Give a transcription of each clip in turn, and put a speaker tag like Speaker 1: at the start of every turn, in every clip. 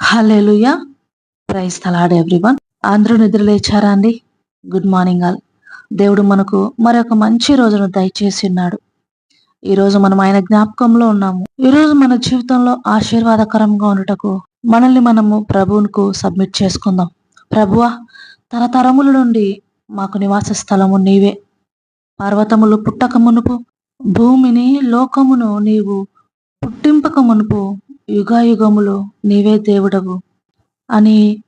Speaker 1: హల్లెలూయా praise తలాడ్ everyone అందరూ నిద్ర లేచారా అండి? గుడ్ మార్నింగ్ ఆల్ దేవుడు మనకు మరొక మంచి రోజును దయచేసి ఉన్నాడు. ఈ రోజు మనం ఆయన జ్ఞాపకంలో ఉన్నాము. ఈ రోజు మన జీవితంలో ఆశీర్వాదకరంగా ఉండటకు మనల్ని మనము ప్రభువుకు సబ్మిట్ చేసుకుందాం. ప్రభువా తన తరముల నుండి మాకు నివాస స్థలము నీవే. పర్వతములు పుట్టక మునుపు భూమిని లోకమును నీవు పుట్టింపక మునుపు యుగాయుగములో నీవే దేవుడవు అని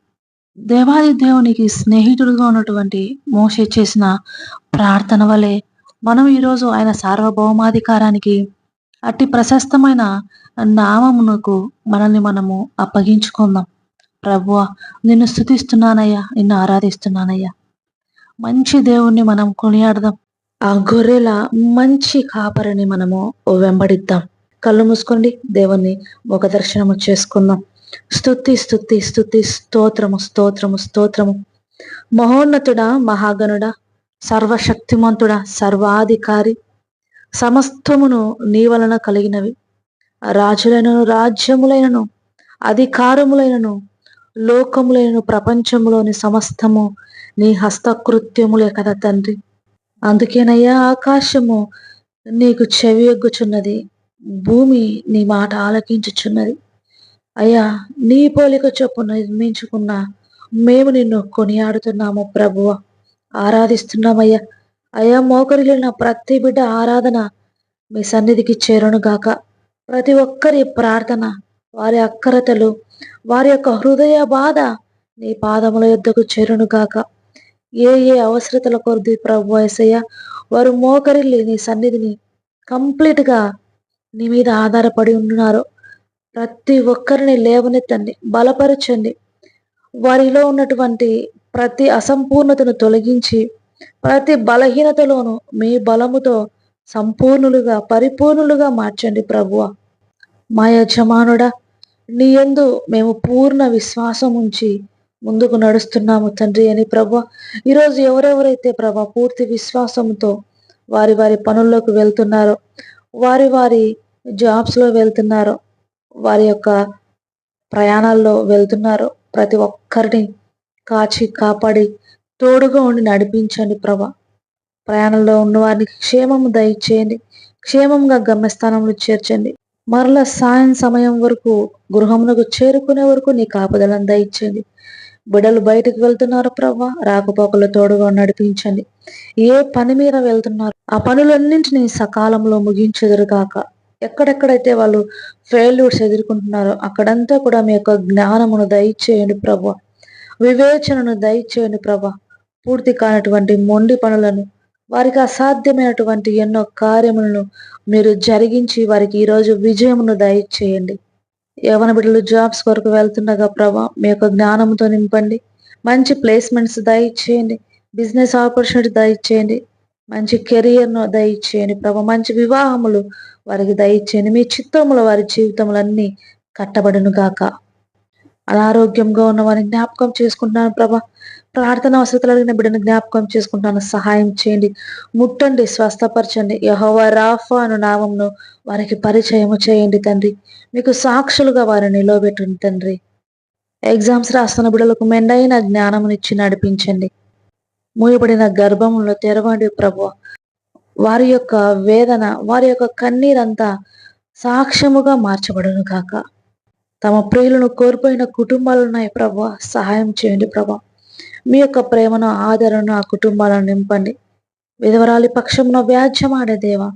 Speaker 1: దేవాది దేవునికి స్నేహితుడుగా ఉన్నటువంటి మోషే చేసిన ప్రార్థన వలె మనం ఈరోజు ఆయన సార్వభౌమాధికారానికి అట్టి ప్రశస్తమైన నామమునకు మనల్ని మనము అప్పగించుకుందాం. ప్రభువా నిన్ను స్థుతిస్తున్నానయ్యా నిన్ను ఆరాధిస్తున్నానయ్యా. మంచి దేవుణ్ణి మనం కొనియాడదాం. ఆ గొర్రెల మంచి కాపరిని మనము వెంబడిద్దాం. కళ్ళు మూసుకోండి. దేవుణ్ణి ఒక దర్శనము చేసుకుందాం. స్తుతి స్థుతి స్థుతి స్తోత్రము స్తోత్రము స్తోత్రము. మహోన్నతుడా మహాగణుడా సర్వశక్తిమంతుడా సర్వాధికారి. సమస్తమును నీ వలన కలిగినవి. రాజులైనను రాజ్యములైనను అధికారములైనను లోకములైనను ప్రపంచములోని సమస్తము నీ హస్తకృత్యములే కదా తండ్రి. అందుకేనయ్యా ఆకాశము నీకు చెవి ఎగ్గుచున్నది. భూమి నీ మాట ఆలకించుచున్నది. అయ్యా నీ పోలిక చొప్పు నిర్మించుకున్న మేము నిన్ను కొనియాడుతున్నాము ప్రభువ. ఆరాధిస్తున్నామయ్యా. అయ్యా మోకరిలిన ప్రతి బిడ్డ ఆరాధన మీ సన్నిధికి చేరునుగాక ప్రతి ఒక్కరి ప్రార్థన వారి అక్కరతలు వారి యొక్క హృదయ బాధ నీ పాదముల యొద్దకు చేరునుగాక ఏ ఏ అవసరతల కొద్ది ప్రభు వయసయ్య వారు మోకరిల్లి నీ సన్నిధిని కంప్లీట్గా నీ మీద ఆధారపడి ఉన్నారో ప్రతి ఒక్కరిని లేవనెత్తండి బలపరచండి. వారిలో ఉన్నటువంటి ప్రతి అసంపూర్ణతను తొలగించి ప్రతి బలహీనతలోను మీ బలముతో సంపూర్ణులుగా పరిపూర్ణులుగా మార్చండి ప్రభువ. మా యజమానుడా నీ యందు మేము పూర్ణ విశ్వాసం ఉంచి ముందుకు నడుస్తున్నాము తండ్రి అని ప్రభు ఈరోజు ఎవరెవరైతే ప్రభా పూర్తి విశ్వాసంతో వారి వారి పనుల్లోకి వెళ్తున్నారో వారి వారి జాబ్స్లో వెళ్తున్నారు. వారి యొక్క ప్రయాణాల్లో వెళ్తున్నారో. ప్రతి ఒక్కరిని కాచి కాపాడి తోడుగా ఉండి నడిపించండి ప్రభ. ప్రయాణంలో ఉన్న వారిని క్షేమము దయచేయండి. క్షేమంగా గమ్యస్థానంలో చేర్చండి. మరల సాయం సమయం వరకు గృహమునకు చేరుకునే వరకు నీ కాపుదలను దయచేయండి. బిడలు బయటకు వెళ్తున్నారు ప్రవ్వా. రాకపోకలు తోడుగా నడిపించండి. ఏ పని మీద వెళ్తున్నారు? ఆ పనులన్నింటినీ సకాలంలో ముగించెదురు కాక ఎక్కడెక్కడైతే వాళ్ళు ఫెయిల్యూర్స్ ఎదుర్కొంటున్నారో అక్కడంతా కూడా మీ యొక్క జ్ఞానమును దయచేయండి ప్రభా వివేచనను దయచేయండి ప్రభా పూర్తి కానటువంటి మొండి పనులను వారికి అసాధ్యమైనటువంటి ఎన్నో కార్యములను మీరు జరిగించి వారికి ఈరోజు విజయమును దయచేయండి. యవన బిడ్డలు జాబ్స్ కొరకు వెళ్తుండగా ప్రభా మీ యొక్క జ్ఞానంతో నింపండి. మంచి ప్లేస్మెంట్స్ దయచేయండి. బిజినెస్ ఆపర్చునిటీ దయచేయండి. మంచి కెరియర్ను దయచేయండి ప్రభా. మంచి వివాహములు వారికి దయచేయండి. మీ చిత్తముల వారి జీవితములన్నీ కట్టబడును గాక. అనారోగ్యంగా ఉన్న వారిని జ్ఞాపకం చేసుకుంటున్నాను ప్రభా. ప్రార్థన అవసరతలు అడిగిన బిడ్డను జ్ఞాపకం చేసుకుంటాను సహాయం చేయండి. ముట్టండి. స్వస్థపరచండి. యహోవా రాఫా అను నామంను వారికి పరిచయము చేయండి తండ్రి. మీకు సాక్షులుగా వారిని నిలవబెట్టండి తండ్రి. ఎగ్జామ్స్ రాస్తున్న బిడ్డలకు మెండైన జ్ఞానమునిచ్చి నడిపించండి. మూయబడిన గర్భంలో తెరవండి ప్రభు. వారి యొక్క వేదన వారి యొక్క కన్నీరంతా సాక్ష్యముగా మార్చబడును కాక తమ ప్రియులను కోల్పోయిన కుటుంబాలు ఉన్నాయి ప్రభా సహాయం చేయండి ప్రభా. మీ యొక్క ప్రేమను ఆదరణను ఆ కుటుంబాలను నింపండి. విధవరాలి పక్షంలో వ్యాజ్యమాడే దేవా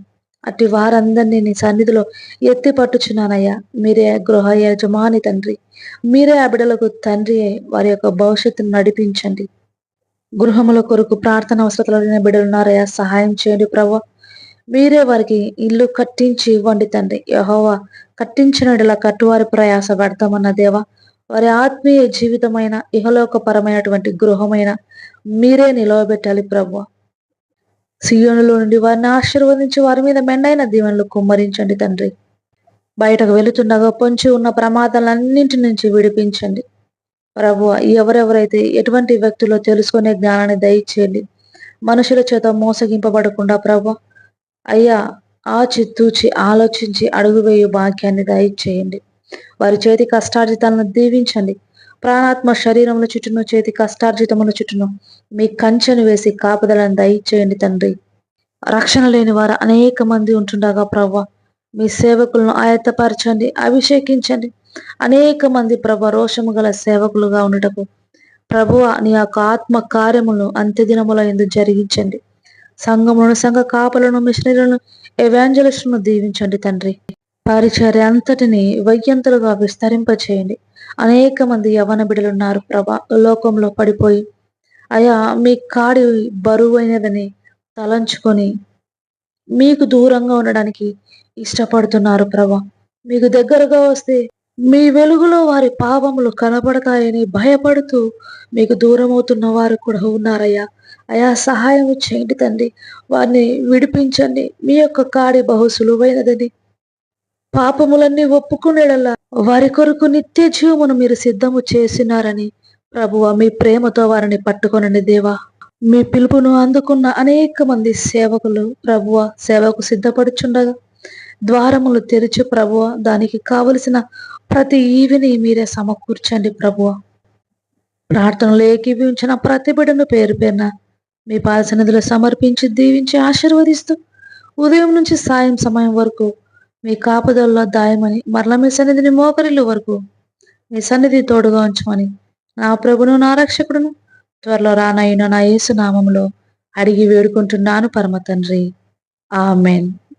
Speaker 1: అట్టి వారందరినీ నీ సన్నిధిలో ఎత్తి పట్టుచున్నానయ్యా. మీరే గృహ యజమాని తండ్రి. మీరే ఆ బిడలకు తండ్రి వారి యొక్క భవిష్యత్తును నడిపించండి. గృహముల కొరకు ప్రార్థన అవసరతలు బిడ్డలున్నారయ్యా సహాయం చేయండి ప్రభా. మీరే వారికి ఇల్లు కట్టించి ఇవ్వండి తండ్రి. యహోవా కట్టించినడల కట్టువారి ప్రయాస పడతామన్న దేవా వారి ఆత్మీయ జీవితమైన ఇహలోకపరమైనటువంటి గృహమైన మీరే నిలవబెట్టాలి ప్రభు సియోనులో నుండి వారిని ఆశీర్వదించి వారి మీద మెండైన దీవెనలు కుమ్మరించండి తండ్రి. బయటకు వెళుతుండగా పొంచి ఉన్న ప్రమాదాలన్నింటి నుంచి విడిపించండి. ప్రభు ఎవరెవరైతే ఎటువంటి వ్యక్తులో తెలుసుకునే జ్ఞానాన్ని దయచేయండి. మనుషుల చేత మోసగింపబడకుండా ప్రభు అయ్యా ఆచితూచి ఆలోచించి అడుగువేయు భాగ్యాన్ని దయచేయండి. వారి చేతి కష్టార్జితాలను దీవించండి. ప్రాణాత్మ శరీరముల చుట్టూను చేతి కష్టార్జితముల చుట్టూను మీ కంచెను వేసి కాపుదలను దయచేయండి తండ్రి. రక్షణ లేని వారు అనేక మంది ఉంటుండగా ప్రవ్వ మీ సేవకులను ఆయత్తపరచండి అభిషేకించండి. అనేక మంది ప్రభ రోషము గల సేవకులుగా ఉండటకు ప్రభువ నీ యొక్క ఆత్మ కార్యములను అంత్యదినముల ఎందు జరిగించండి. సంఘములను సంఘ కాపలను మిషనరీలను ఎవాంజలిస్టులను దీవించండి తండ్రి. పరిచర్య అంతటిని వయ్యంతలుగా విస్తరింపచేయండి. అనేక మంది యవన బిడలున్నారు ప్రభా. లోకంలో పడిపోయి. అయా మీ కాడి బరువైనదని తలంచుకొని మీకు దూరంగా ఉండడానికి ఇష్టపడుతున్నారు ప్రభా. మీకు దగ్గరగా వస్తే మీ వెలుగులో వారి పాపములు కనబడతాయని భయపడుతూ మీకు దూరమవుతున్న వారు కూడా ఉన్నారయ్యా. అయా సహాయం చేయండి తండ్రి. వారిని విడిపించండి. మీ యొక్క కాడి బహు సులువైనదని. పాపములన్నీ ఒప్పుకునేలా వారి కొరకు నిత్య జీవమును మీరు సిద్ధము చేసినారని ప్రభువ మీ ప్రేమతో వారిని పట్టుకొనండి దేవా. మీ పిలుపును అందుకున్న అనేక మంది సేవకులు ప్రభువ సేవకు సిద్ధపడుచుండగా ద్వారములు తెరిచి ప్రభువ. దానికి కావలసిన ప్రతి ఈవిని మీరే సమకూర్చండి ప్రభువ. ప్రార్థనలు ఏకీభించిన ప్రతి బిడ్డను పేరు పేరున మీ పాదసన్నిధిలో సమర్పించి దీవించి ఆశీర్వదిస్తూ ఉదయం నుంచి సాయం సమయం వరకు మీ కాపుదల్లో దాయమని మరల మీ సన్నిధిని మోకరిల్లు వరకు మీ సన్నిధి తోడుగా ఉంచమని నా ప్రభును నా రక్షకుడును త్వరలో రానయ్యున నా యేసునామంలో అడిగి వేడుకుంటున్నాను పరమ తండ్రి. Amen.